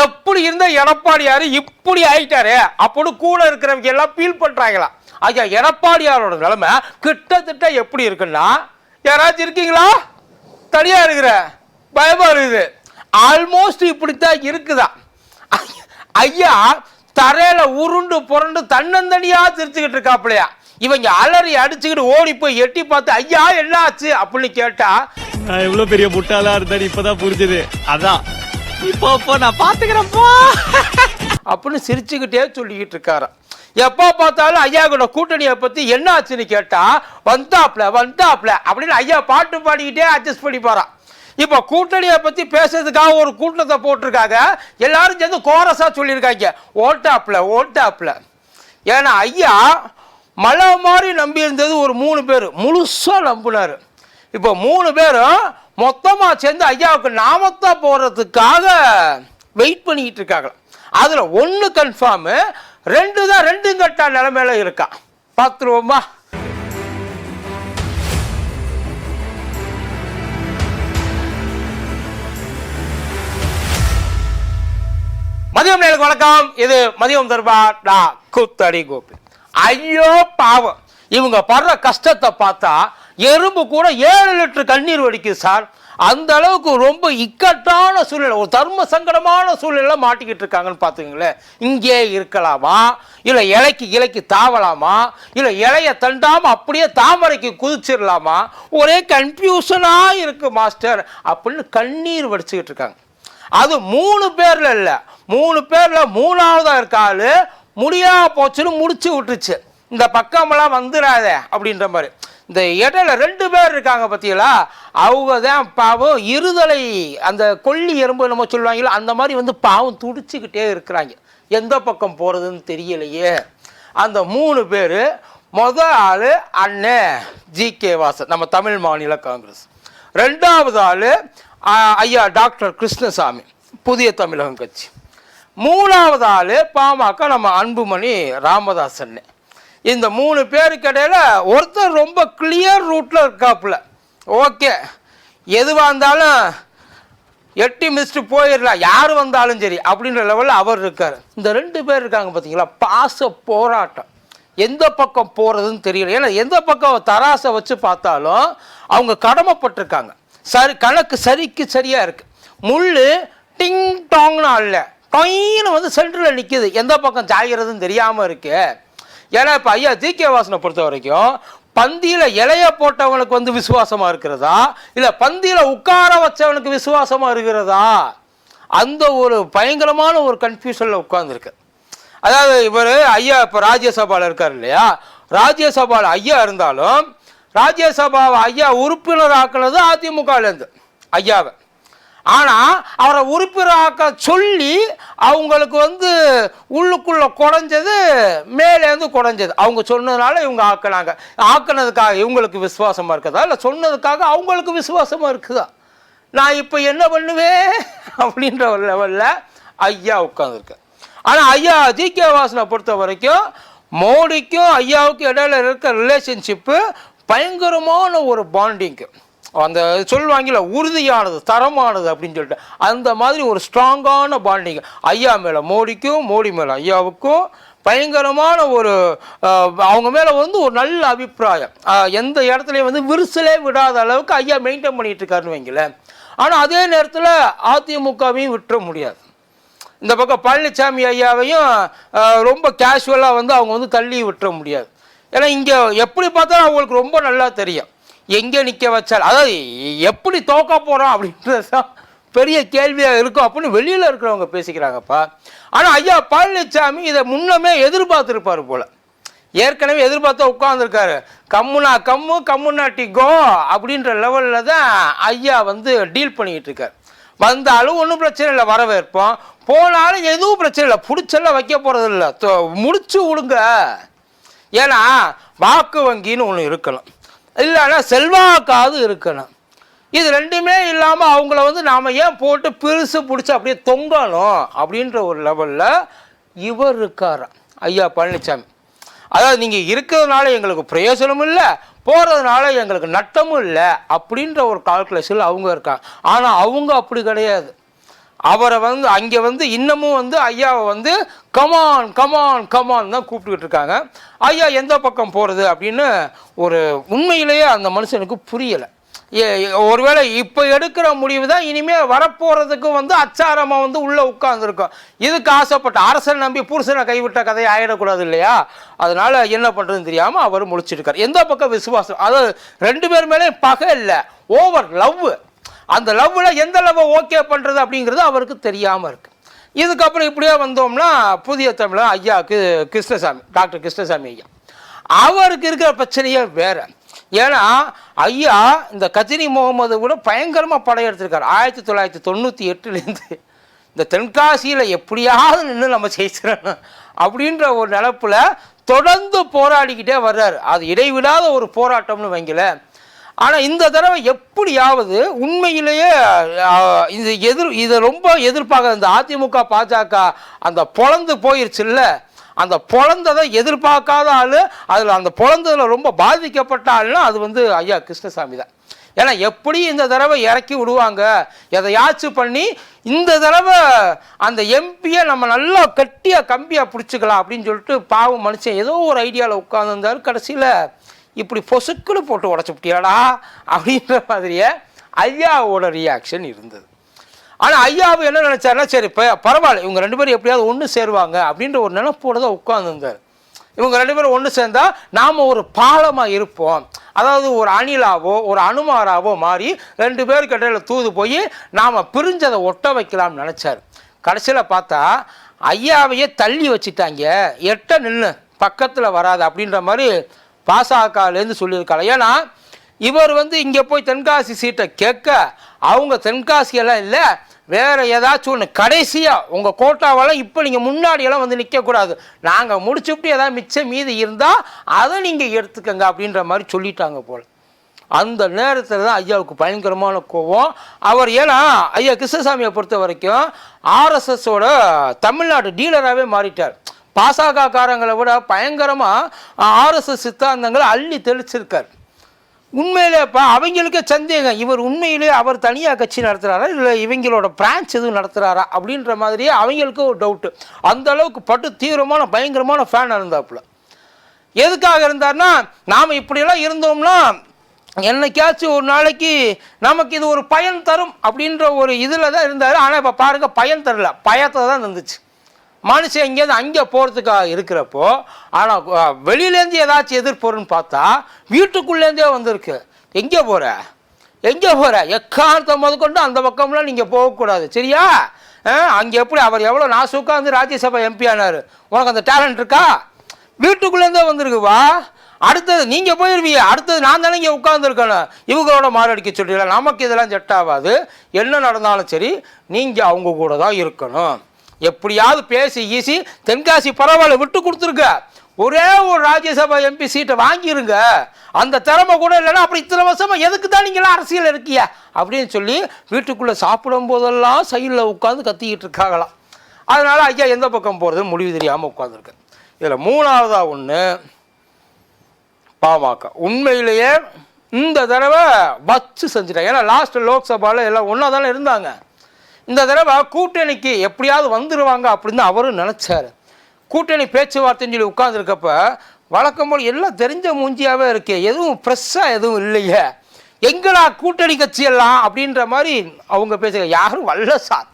எப்படி இருந்த எடப்பாடியார் இப்படி ஆயிட்டாரு? அப்படின்னு கூட இருக்கிறவங்க எல்லாம் ஃபீல் பண்ணுறாங்களா ஐயா எடப்பாடியாரோட நிலைமை கிட்டத்தட்ட எப்படி இருக்குன்னா யாராச்சும் இருக்கீங்களா? தனியா இருக்கிற பயமா இருக்குது. ஆல்மோஸ்ட் இப்படித்தான் இருக்குதா? ஐயா தரையில உருண்டு புரண்டு தன்னந்தனியா சிரிச்சுக்கிட்டு இருக்காப்லையா இவங்க அலறி அடிச்சுக்கிட்டு ஓடி போய் எட்டி பார்த்து ஐயா என்ன ஆச்சு அப்படின்னு கேட்டா நான் எவ்வளவு பெரிய முட்டாளா இருந்தேன்னு இப்பதான் புரிஞ்சுது. அதான். இப்போ இப்போ நான் பாத்துக்கிறேன்ப்பா அப்படின்னு சிரிச்சுக்கிட்டே சொல்லிக்கிட்டு இருக்காராம் எப்போ பார்த்தாலும் ஐயா கூட கூட்டணியை பற்றி என்ன ஆச்சுன்னு கேட்டால் வந்தாப்ல வந்தாப்ல அப்படின்னு ஐயா பாட்டு பாடிக்கிட்டே அட்ஜஸ்ட் பண்ணி போகிறான் இப்போ கூட்டணியை பற்றி பேசுறதுக்காக ஒரு கூட்டத்தை போட்டிருக்காங்க. எல்லாரும் சேர்ந்து கோரஸாக சொல்லியிருக்காங்க. ஓட்டாப்ல ஓட்டாப்ல ஏன்னா ஐயா மலை மாதிரி நம்பி இருந்தது ஒரு மூணு பேர். முழுசாக நம்பினார். இப்போ மூணு பேரும் மொத்தமாக சேர்ந்து ஐயாவுக்கு நாமத்தா போடுறதுக்காக வெயிட் பண்ணிக்கிட்டு இருக்காங்க அதில் ஒன்று கன்ஃபார்மு ரெண்டு தான் ரெண்டும் கட்டா நிலமையில இருக்கா. பார்த்துருவோமா? மதியம் நேருக்கு வணக்கம். இது மதியம் தர்பா நான் கூத்தடி கோபி. ஐயோ பாவம். இவங்க படுற கஷ்டத்தை பார்த்தா எறும்பு கூட ஏழு லிட்டர் கண்ணீர் வடிக்குது சார். அந்த அளவுக்கு ரொம்ப இக்கட்டான சூழ்நிலை ஒரு தர்ம சங்கடமான சூழ்நிலை மாட்டிக்கிட்டு இருக்காங்கன்னு பார்த்துங்களேன் இங்கே இருக்கலாமா? இல்லை இலைக்கு இலைக்கு தாவலாமா? இல்லை இலைய தண்டாமல் அப்படியே தாமரைக்கு குதிச்சிடலாமா? ஒரே கன்ஃபியூஷனாக இருக்குது மாஸ்டர் அப்படின்னு கண்ணீர் வடிச்சுக்கிட்டு இருக்காங்க. அது மூணு பேரில் இல்லை. மூணு பேரில் மூணாவதாக இருக்காது முடியா போச்சுன்னு முடிச்சு விட்டுருச்சு. இந்த பக்கமெல்லாம் வந்துடாதே அப்படின்ற மாதிரி. இந்த இடையில ரெண்டு பேர் இருக்காங்க பார்த்தீங்களா அவங்க தான் பாவம் இருதலை அந்த கொல்லி எறும்பு நம்ம சொல்லுவாங்களோ அந்த மாதிரி வந்து பாவம் துடிச்சுக்கிட்டே இருக்கிறாங்க. எந்த பக்கம் போகிறதுன்னு தெரியலையே. அந்த மூணு பேர் மொத ஆள் அண்ணன் ஜி கே வாசன் நம்ம தமிழ் மாநில காங்கிரஸ். ரெண்டாவது ஆள் ஐயா டாக்டர் கிருஷ்ணசாமி புதிய தமிழகம் கட்சி. மூணாவது ஆள் பாமக நம்ம அன்புமணி ராமதாஸ் அண்ணன் இந்த மூணு பேருக்கு இடையில் ஒருத்தர் ரொம்ப கிளியர் ரூட்டில் இருக்காப்புல. ஓகே எதுவாக இருந்தாலும் எட்டி மிஸ்ட்டு போயிடலாம். யார் வந்தாலும் சரி அப்படின்ற லெவலில் அவர் இருக்கார். இந்த ரெண்டு பேர் இருக்காங்க பார்த்தீங்களா பாச போராட்டம். எந்த பக்கம் போகிறதுன்னு தெரியல. ஏன்னா எந்த பக்கம் தராசை வச்சு பார்த்தாலும் அவங்க கடமைப்பட்டிருக்காங்க. சரி கணக்கு சரிக்கு சரியாக இருக்குது முள் டிங் டாங்னு அல்ல டொயின்னு வந்து சென்டரில் நிற்கிது எந்த பக்கம் சாய்கிறதுன்னு தெரியாமல் இருக்குது ஏன்னா இப்போ ஐயா ஜி கே வாசனை பொறுத்த வரைக்கும் பந்தியில் இலைய போட்டவனுக்கு வந்து விசுவாசமாக இருக்கிறதா? இல்லை பந்தியில் உட்கார வச்சவனுக்கு விசுவாசமாக இருக்கிறதா? அந்த ஒரு பயங்கரமான ஒரு கன்ஃபியூஷனில் உட்கார்ந்துருக்கு. அதாவது இவர் ஐயா இப்போ ராஜ்யசபாவில் இருக்கார் இல்லையா? ராஜ்யசபாவில் ஐயா இருந்தாலும் ராஜ்யசபாவை ஐயா உறுப்பினர் ஆக்குனது அதிமுகலேருந்து ஐயாவை. ஆனால் அவரை உறுப்பினராக்க சொல்லி அவங்களுக்கு வந்து உள்ளுக்குள்ளே குறைஞ்சது மேலேருந்து குறைஞ்சது அவங்க சொன்னதுனால இவங்க ஆக்கினாங்க. ஆக்குனதுக்காக இவங்களுக்கு விசுவாசமாக இருக்குதா? இல்லை சொன்னதுக்காக அவங்களுக்கு விசுவாசமாக இருக்குதா? நான் இப்போ என்ன பண்ணுவேன்? அப்படின்ற ஒரு லெவலில் ஐயா உட்காந்துருக்கேன் ஆனால் ஐயா ஜி கே வாசனை பொறுத்த வரைக்கும் மோடிக்கும் ஐயாவுக்கும் இடையில இருக்க ரிலேஷன்ஷிப்பு பயங்கரமான ஒரு பாண்டிங்கு அந்த சொல்லுவாங்கல்ல உறுதியானது தரமானது அப்படின்னு சொல்லிட்டு அந்த மாதிரி ஒரு ஸ்ட்ராங்கான பாண்டிங் ஐயா மேலே மோடிக்கும் மோடி மேலே ஐயாவுக்கும் பயங்கரமான ஒரு அவங்க மேலே வந்து ஒரு நல்ல அபிப்பிராயம். எந்த இடத்துலையும் வந்து விரிசலே விடாத அளவுக்கு ஐயா மெயின்டைன் பண்ணிகிட்டு இருக்காருன்னு வைங்களேன். ஆனால் அதே நேரத்தில் அதிமுகவையும் விட்டுற முடியாது. இந்த பக்கம் பழனிசாமி ஐயாவையும் ரொம்ப கேஷுவலாக வந்து அவங்க வந்து தள்ளி விட்டுற முடியாது. ஏன்னா இங்கே எப்படி பார்த்தாலும் அவங்களுக்கு ரொம்ப நல்லா தெரியும். எங்கே நிற்க வச்சால்? அதாவது எப்படி தோக்க போகிறோம் அப்படின்றது தான் பெரிய கேள்வியாக இருக்கும் அப்படின்னு வெளியில் இருக்கிறவங்க பேசிக்கிறாங்கப்பா. ஆனால் ஐயா பழனிசாமி இதை முன்னமே எதிர்பார்த்துருப்பார் போல். ஏற்கனவே எதிர்பார்த்தா உட்காந்துருக்காரு கம்முனா கம்மு கம்முனா டிகோ அப்படின்ற லெவலில் தான் ஐயா வந்து டீல் பண்ணிக்கிட்டு இருக்கார் வந்தாலும் ஒன்றும் பிரச்சனை இல்லை வரவேற்போம். போனாலும் எதுவும் பிரச்சனை இல்லை பிடிச்செல்லாம் வைக்க போகிறது இல்லை. முடிச்சு விடுங்க. ஏன்னா வாக்கு வங்கின்னு ஒன்று இருக்கலாம் இல்லைன்னா செல்வாக்காவது இருக்கணும். இது ரெண்டுமே இல்லாமல் அவங்கள வந்து நாம் ஏன் போட்டு பெருசு பிடிச்சி அப்படியே தொங்கணும் அப்படின்ற ஒரு லெவலில் இவர் இருக்கார்? ஐயா பழனிசாமி அதாவது நீங்கள் இருக்கிறதுனால எங்களுக்கு பிரயோஜனமும் இல்லை போகிறதுனால எங்களுக்கு நட்டமும் இல்லை அப்படின்ற ஒரு கால்குலேஷனில் அவங்க இருக்காங்க. ஆனால் அவங்க அப்படி கிடையாது. அவரை வந்து அங்கே வந்து இன்னமும் வந்து ஐயாவை வந்து கமான் கமான் கமான் தான் கூப்பிட்டுக்கிட்டு இருக்காங்க. ஐயா எந்த பக்கம் போகிறது அப்படின்னு ஒரு உண்மையிலேயே அந்த மனுஷனுக்கு புரியலை. ஒருவேளை இப்போ எடுக்கிற முடிவு தான் இனிமேல் வரப்போகிறதுக்கு வந்து அச்சாரமாக வந்து உள்ளே உட்காந்துருக்கோம் இதுக்கு ஆசைப்பட்ட அரசன் நம்பி புருஷனை கைவிட்ட கதை ஆயிடக்கூடாது இல்லையா? அதனால் என்ன பண்ணுறதுன்னு தெரியாமல் அவர் முழிச்சிருக்கார் எந்த பக்கம் விசுவாசம்? அதாவது ரெண்டு பேர் மேலே பகை இல்லை. ஓவர் லவ் அந்த லவ்வில் எந்த லவ்வை ஓகே பண்ணுறது அப்படிங்கிறது அவருக்கு தெரியாமல் இருக்குது இதுக்கப்புறம் இப்படியே வந்தோம்னா புதிய தமிழன் ஐயாவுக்கு கிருஷ்ணசாமி டாக்டர் கிருஷ்ணசாமி ஐயா. அவருக்கு இருக்கிற பிரச்சனையே வேறு. ஏன்னா ஐயா இந்த கஜினி முகமது கூட பயங்கரமாக படையெடுத்திருக்காரு ஆயிரத்தி தொள்ளாயிரத்தி தொண்ணூற்றி எட்டுலேருந்து இந்த தென்காசியில் எப்படியாவது நின்று நம்ம ஜெயிச்சிடணும் அப்படின்ற ஒரு நிலப்பில் தொடர்ந்து போராடிக்கிட்டே வர்றாரு. அது இடைவிடாத ஒரு போராட்டம்னு வைங்களேன். ஆனால் இந்த தடவை எப்படியாவது உண்மையிலேயே இது எதிர் இதை ரொம்ப எதிர்பார்க்க இந்த அதிமுக பாஜக அந்த பொழந்து போயிருச்சுல்ல அந்த பொழந்ததை எதிர்பார்க்காத ஆள் அதில் அந்த பொழந்ததில் ரொம்ப பாதிக்கப்பட்ட ஆள்னா அது வந்து ஐயா கிருஷ்ணசாமி தான். ஏன்னா எப்படி இந்த தடவை இறக்கி விடுவாங்க எதையாச்சும் பண்ணி இந்த தடவை அந்த எம்பியை நம்ம நல்லா கட்டியாக கம்பியாக பிடிச்சிக்கலாம் அப்படின்னு சொல்லிட்டு பாவம் மனுஷன் ஏதோ ஒரு ஐடியாவில் உட்காந்துருந்தாரு கடைசியில் இப்படி பொசுக்குன்னு போட்டு உடச்சுட்டியாடா அப்படின்ற மாதிரியே ஐயாவோட ரியாக்ஷன் இருந்தது. ஆனால் ஐயாவை என்ன நினச்சாருன்னா சரி இப்போ பரவாயில்ல இவங்க ரெண்டு பேரும் எப்படியாவது ஒன்று சேருவாங்க அப்படின்ற ஒரு நினைப்போடு தான் உட்காந்துருந்தார் இவங்க ரெண்டு பேரும் ஒன்று சேர்ந்தால் நாம் ஒரு பாலமாக இருப்போம். அதாவது ஒரு அணிலாவோ ஒரு அனுமாராவோ மாறி ரெண்டு பேருக்கு இடையில தூது போய் நாம் பிரிஞ்சதை ஒட்ட வைக்கலாம்னு நினச்சார். கடைசியில் பார்த்தா ஐயாவையே தள்ளி வச்சுட்டாங்க. எட்ட நின்று பக்கத்தில் வராது அப்படின்ற மாதிரி பாசகலேருந்து சொல்லியிருக்காங்க. ஏன்னா இவர் வந்து இங்கே போய் தென்காசி சீட்டை கேட்க அவங்க தென்காசியெல்லாம் இல்லை வேறு ஏதாச்சும் ஒன்று கடைசியாக உங்கள் கோட்டாவெல்லாம் இப்போ நீங்கள் முன்னாடியெல்லாம் வந்து நிற்கக்கூடாது நாங்கள் முடிச்சுட்டு ஏதாவது மிச்சம் மீதி இருந்தால் அதை நீங்கள் எடுத்துக்கங்க அப்படின்ற மாதிரி சொல்லிட்டாங்க போல். அந்த நேரத்தில் தான் ஐயாவுக்கு பயங்கரமான கோவம் அவர் ஏன்னா ஐயா கிருஷ்ணசாமியை பொறுத்த வரைக்கும் ஆர்எஸ்எஸோட தமிழ்நாடு டீலராகவே மாறிட்டார். பாசக காரங்களை விட பயங்கரமாக ஆர்எஸ்எஸ் சித்தாந்தங்களை அள்ளி தெளிச்சிருக்கார். உண்மையிலே இப்போ அவங்களுக்கே சந்தேகம் இவர் உண்மையிலே அவர் தனியாக கட்சி நடத்துகிறாரா இல்லை இவங்களோட பிரான்ச் எதுவும் நடத்துகிறாரா அப்படின்ற மாதிரியே அவங்களுக்கு ஒரு டவுட்டு அந்த அளவுக்கு பட்டு தீவிரமான பயங்கரமான ஃபேன் இருந்தாப்புல. எதுக்காக இருந்தார்னா நாம் இப்படியெல்லாம் இருந்தோம்னா என்னைக்காச்சும் ஒரு நாளைக்கு நமக்கு இது ஒரு பயன் தரும் அப்படின்ற ஒரு இதில் தான் இருந்தார். ஆனால் இப்போ பாருங்கள் பயன் தரல பயத்தை தான் இருந்துச்சு மனுஷன் எங்கேயாவது அங்கே போகிறதுக்காக இருக்கிறப்போ ஆனால் வெளியிலேருந்து ஏதாச்சும் எதிர்ப்புன்னு பார்த்தா வீட்டுக்குள்ளேருந்தே வந்திருக்கு. எங்கே போகிற எங்கே போகிற எக்காரணத்தை முதற்கொண்டு அந்த பக்கம்லாம் நீங்கள் போகக்கூடாது. சரியா? அங்கே எப்படி அவர் எவ்வளோ நாசுக்காக வந்து ராஜ்யசபா எம்பி ஆனார்? உனக்கு அந்த டேலண்ட் இருக்கா? வீட்டுக்குள்ளேருந்தே வந்திருக்குவா அடுத்தது நீங்கள் போயிருவீங்க. அடுத்தது நான் தானே இங்கே உட்காந்துருக்கணும் இவங்களோட மாரடிக்க சொல்லிடலாம் நமக்கு இதெல்லாம் செட் ஆகாது. என்ன நடந்தாலும் சரி நீங்கள் அவங்க கூட தான் இருக்கணும். எப்படியாவது பேசி ஈசி தென்காசி பரவாயில்ல விட்டு கொடுத்துருக்க ஒரே ஒரு ராஜ்யசபா எம்பி சீட்டை வாங்கிருங்க. அந்த திறமை கூட இல்லைன்னா அப்புறம் இத்தனை வருஷமா எதுக்கு தான் நீங்களாம் அரசியல் இருக்கியா அப்படின்னு சொல்லி வீட்டுக்குள்ளே சாப்பிடும் போதெல்லாம் சைடில் உட்காந்து கத்திக்கிட்டு இருக்காங்களாம் அதனால் ஐயா எந்த பக்கம் போகிறது முடிவு தெரியாமல் உட்காந்துருக்கு இதில் மூணாவதாக ஒன்று பாமக. உண்மையிலேயே இந்த தடவை வச்சு செஞ்சுட்டாங்க. ஏன்னா லாஸ்ட் லோக்சபாவில் எல்லாம் ஒன்றா தானே இருந்தாங்க. இந்த தடவை கூட்டணிக்கு எப்படியாவது வந்துடுவாங்க அப்படின்னு அவரும் நினச்சாரு. கூட்டணி பேச்சுவார்த்தைன்னு சொல்லி உட்காந்துருக்கப்ப வழக்கம் போல் எல்லாம் தெரிஞ்ச மூஞ்சியாகவே இருக்கு. எதுவும் ஃப்ரெஷ்ஷாக எதுவும் இல்லையே. எங்களா கூட்டணி கட்சியெல்லாம் அப்படின்ற மாதிரி அவங்க பேசுகிற யாரும் வரல சார்.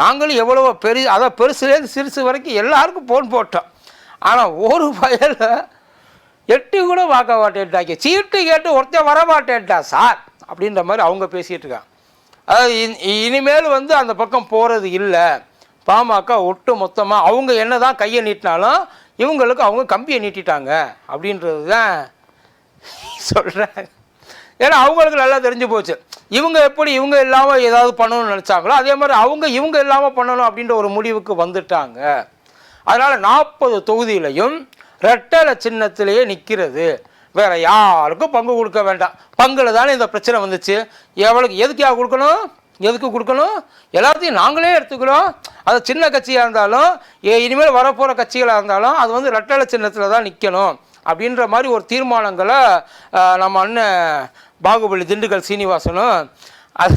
நாங்களும் எவ்வளோ பெரிய அதான் பெருசுலேருந்து சிறுசு வரைக்கும் எல்லாருக்கும் ஃபோன் போட்டோம். ஆனால் ஒரு வயலில் எட்டு கூட பார்க்க மாட்டேன்ட்டாங்க. சீட்டு கேட்டு ஒருத்தன் வர மாட்டேன்ட்டா சார். அப்படின்ற மாதிரி அவங்க பேசிகிட்டு இருக்காங்க. அதாவது இனிமேல் வந்து அந்த பக்கம் போகிறது இல்லை. பாமக ஒட்டு மொத்தமாக அவங்க என்ன தான் கையை நீட்டினாலும் இவங்களுக்கு அவங்க கம்பியை நீட்டிட்டாங்க அப்படின்றது தான் சொல்கிறாங்க ஏன்னா அவங்களுக்கு நல்லா தெரிஞ்சு போச்சு. இவங்க எப்படி இவங்க இல்லாமல் ஏதாவது பண்ணணும்னு நினச்சாங்களோ அதே மாதிரி அவங்க இவங்க இல்லாமல் பண்ணணும் அப்படின்ற ஒரு முடிவுக்கு வந்துட்டாங்க. அதனால் நாற்பது தொகுதியிலையும் ரெட்டலை சின்னத்திலேயே நிற்கிறது வேற யாருக்கும் பங்கு கொடுக்க வேண்டாம். பங்குல தானே இந்த பிரச்சனை வந்துச்சு. எவ்வளோக்கு எதுக்காக கொடுக்கணும்? எதுக்கு கொடுக்கணும்? எல்லாத்தையும் நாங்களே எடுத்துக்கிறோம். அது சின்ன கட்சியாக இருந்தாலும் ஏ- இனிமேல் வரப்போகிற கட்சிகளாக இருந்தாலும் அது வந்து ரெட்டலை சின்னத்தில் தான் நிற்கணும் அப்படின்ற மாதிரி ஒரு தீர்மானங்களை நம்ம அண்ணன் பாகுபலி திண்டுக்கல் சீனிவாசனும் அது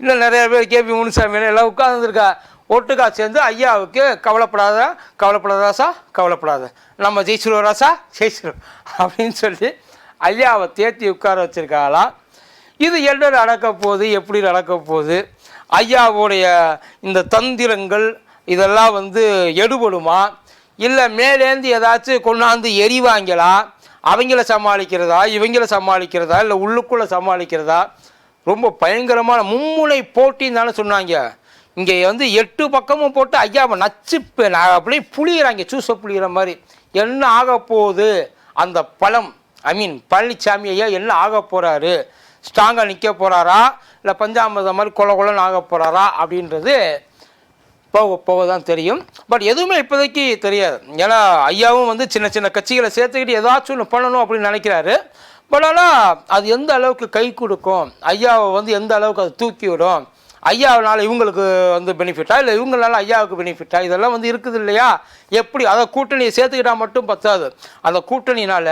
இன்னும் நிறைய பேர் கேபி முனுசாமி எல்லாம் உட்காந்துருக்கா ஒட்டுக்கா சேர்ந்து ஐயாவுக்கு கவலைப்படாத கவலைப்படாத ராசா கவலைப்படாத. நம்ம ஜெயிச்சிருவோம் ராசா ஜெயிச்சிருவோம். அப்படின்னு சொல்லி ஐயாவை தேத்தி உட்கார வச்சிருக்காங்களாம் இது என்ன நடக்க போகுது எப்படி நடக்க போகுது? ஐயாவுடைய இந்த தந்திரங்கள் இதெல்லாம் வந்து எடுபடுமா? இல்லை மேலேந்து ஏதாச்சும் கொண்டாந்து எரிவாங்களா அவங்கள சமாளிக்கிறதா? இவங்கள சமாளிக்கிறதா? இல்லை உள்ளுக்குள்ளே சமாளிக்கிறதா? ரொம்ப பயங்கரமான மும்முனை போட்டின்னு தானே சொன்னாங்க. இங்கே வந்து எட்டு பக்கமும் போட்டு ஐயாவை நச்சு அப்படி நான் அப்படியே புளியிறாங்க சூசை புளியிற மாதிரி. என்ன ஆக போகுது? அந்த பழம் ஐ மீன் பழனிசாமி ஐயா என்ன ஆக போகிறாரு ஸ்ட்ராங்காக நிற்க போகிறாரா இல்லை பஞ்சாமிரதம் மாதிரி கொல கொலன்னு ஆக போகிறாரா அப்படின்றது போக போக தான் தெரியும். பட் எதுவுமே இப்போதைக்கு தெரியாது. ஏன்னா ஐயாவும் வந்து சின்ன சின்ன கட்சிகளை சேர்த்துக்கிட்டு ஏதாச்சும் ஒன்று பண்ணணும் அப்படின்னு நினைக்கிறாரு. பட் ஆனால் அது எந்த அளவுக்கு கை கொடுக்கும்? ஐயாவை வந்து எந்த அளவுக்கு அது தூக்கி விடும்? ஐயாவினால இவங்களுக்கு வந்து பெனிஃபிட்டா இல்லை இவங்களால ஐயாவுக்கு பெனிஃபிட்டா இதெல்லாம் வந்து இருக்குது இல்லையா? எப்படி? அதை கூட்டணியை சேர்த்துக்கிட்டா மட்டும் பத்தாது. அந்த கூட்டணினால்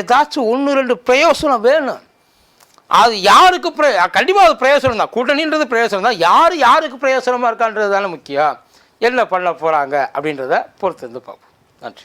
ஏதாச்சும் ஒன்று ரெண்டு பிரயோசனம் வேணும். அது யாருக்கு பிரய கண்டிப்பாக அது பிரயோசனம் தான். கூட்டணின்றது பிரயோசனம் தான். யார் யாருக்கு பிரயோசனமாக இருக்கான்றது தானே முக்கியம். என்ன பண்ண போகிறாங்க அப்படின்றத பொறுத்து இருந்து பார்ப்போம். நன்றி.